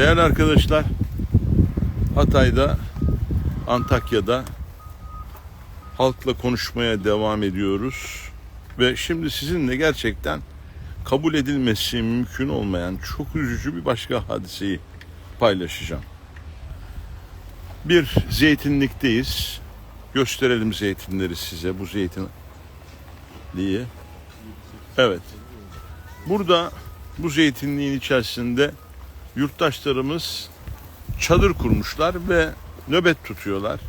Değerli arkadaşlar, Hatay'da, Antakya'da halkla konuşmaya devam ediyoruz. Ve şimdi sizinle gerçekten kabul edilmesi mümkün olmayan çok üzücü bir başka hadiseyi paylaşacağım. Bir zeytinlikteyiz. Gösterelim zeytinleri size bu zeytinliği. Evet. Burada bu zeytinliğin içerisinde yurttaşlarımız çadır kurmuşlar ve nöbet tutuyorlar.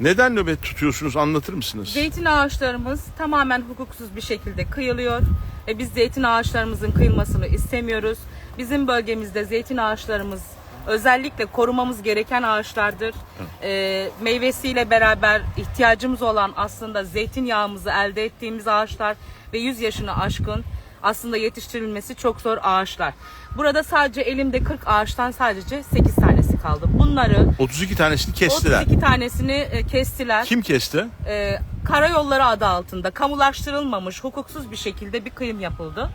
Neden nöbet tutuyorsunuz anlatır mısınız? Zeytin ağaçlarımız tamamen hukuksuz bir şekilde kıyılıyor ve biz zeytin ağaçlarımızın kıyılmasını istemiyoruz. Bizim bölgemizde zeytin ağaçlarımız özellikle korumamız gereken ağaçlardır. Ee, meyvesiyle beraber ihtiyacımız olan aslında zeytinyağımızı elde ettiğimiz ağaçlar ve 100 yaşını aşkın aslında yetiştirilmesi çok zor ağaçlar. Burada sadece elimde 40 ağaçtan sadece 8 tanesi kaldı. Bunları 32 tanesini kestiler. 32 tanesini e, kestiler. Kim kesti? e, karayolları adı altında kamulaştırılmamış hukuksuz bir şekilde bir kıyım yapıldı.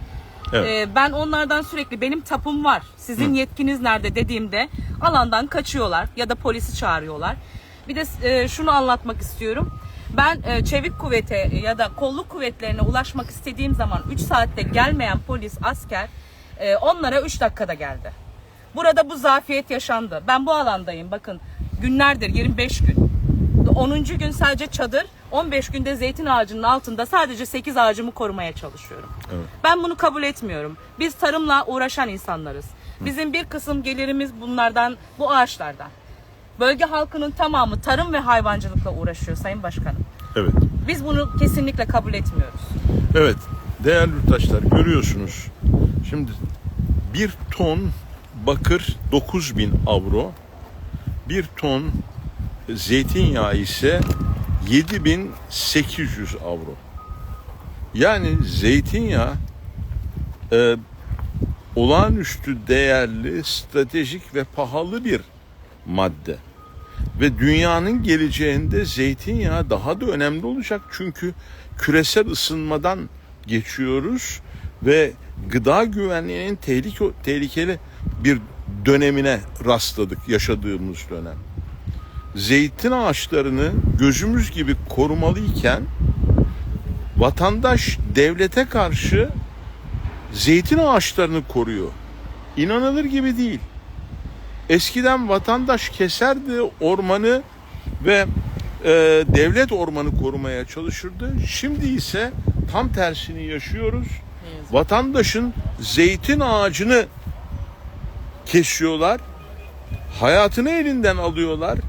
Evet. E, ben onlardan sürekli benim tapum var sizin yetkiniz nerede dediğimde alandan kaçıyorlar ya da polisi çağırıyorlar. Bir de e, şunu anlatmak istiyorum. Ben e, çevik kuvvete ya da kolluk kuvvetlerine ulaşmak istediğim zaman 3 saatte gelmeyen polis asker e, onlara 3 dakikada geldi. Burada bu zafiyet yaşandı. Ben bu alandayım bakın günlerdir 25 gün. 10. gün sadece çadır, 15 günde zeytin ağacının altında sadece 8 ağacımı korumaya çalışıyorum. Evet. Ben bunu kabul etmiyorum. Biz tarımla uğraşan insanlarız. Bizim bir kısım gelirimiz bunlardan, bu ağaçlardan. Bölge halkının tamamı tarım ve hayvancılıkla uğraşıyor Sayın Başkanım. Evet. Biz bunu kesinlikle kabul etmiyoruz. Evet. Değerli yurttaşlar görüyorsunuz. Şimdi bir ton bakır 9000 avro. Bir ton zeytinyağı ise 7800 avro. Yani zeytinyağı e, olağanüstü değerli, stratejik ve pahalı bir madde. Ve dünyanın geleceğinde zeytinyağı daha da önemli olacak. Çünkü küresel ısınmadan geçiyoruz ve gıda güvenliğinin tehlike, tehlikeli bir dönemine rastladık yaşadığımız dönem. Zeytin ağaçlarını gözümüz gibi korumalıyken vatandaş devlete karşı zeytin ağaçlarını koruyor. İnanılır gibi değil. Eskiden vatandaş keserdi ormanı ve e, devlet ormanı korumaya çalışırdı. Şimdi ise tam tersini yaşıyoruz. Vatandaşın zeytin ağacını kesiyorlar. Hayatını elinden alıyorlar.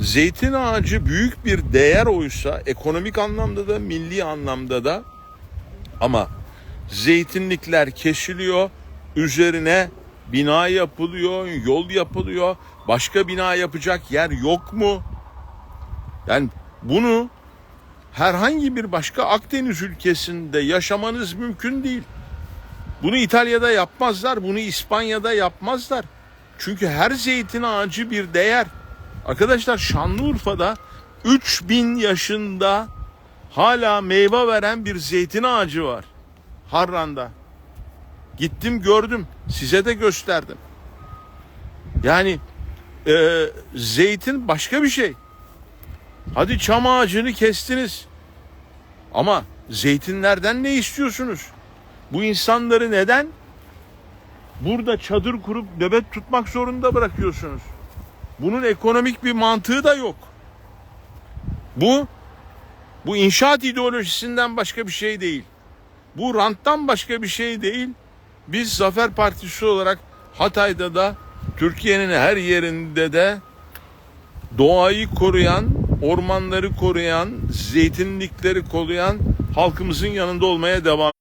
Zeytin ağacı büyük bir değer oysa ekonomik anlamda da milli anlamda da ama zeytinlikler kesiliyor. Üzerine bina yapılıyor, yol yapılıyor. Başka bina yapacak yer yok mu? Yani bunu herhangi bir başka Akdeniz ülkesinde yaşamanız mümkün değil. Bunu İtalya'da yapmazlar, bunu İspanya'da yapmazlar. Çünkü her zeytin ağacı bir değer. Arkadaşlar Şanlıurfa'da 3000 yaşında hala meyve veren bir zeytin ağacı var. Harran'da. Gittim gördüm. Size de gösterdim. Yani e, zeytin başka bir şey. Hadi çam ağacını kestiniz. Ama zeytinlerden ne istiyorsunuz? Bu insanları neden burada çadır kurup nöbet tutmak zorunda bırakıyorsunuz? Bunun ekonomik bir mantığı da yok. Bu bu inşaat ideolojisinden başka bir şey değil. Bu ranttan başka bir şey değil. Biz Zafer Partisi olarak Hatay'da da Türkiye'nin her yerinde de doğayı koruyan, ormanları koruyan, zeytinlikleri koruyan halkımızın yanında olmaya devam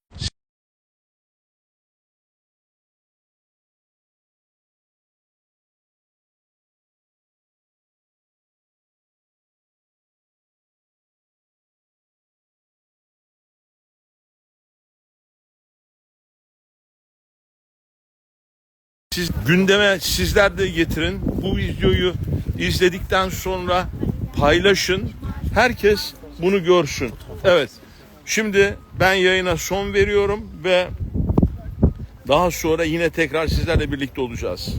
Siz gündeme sizler de getirin. Bu videoyu izledikten sonra paylaşın. Herkes bunu görsün. Evet. Şimdi ben yayına son veriyorum ve daha sonra yine tekrar sizlerle birlikte olacağız.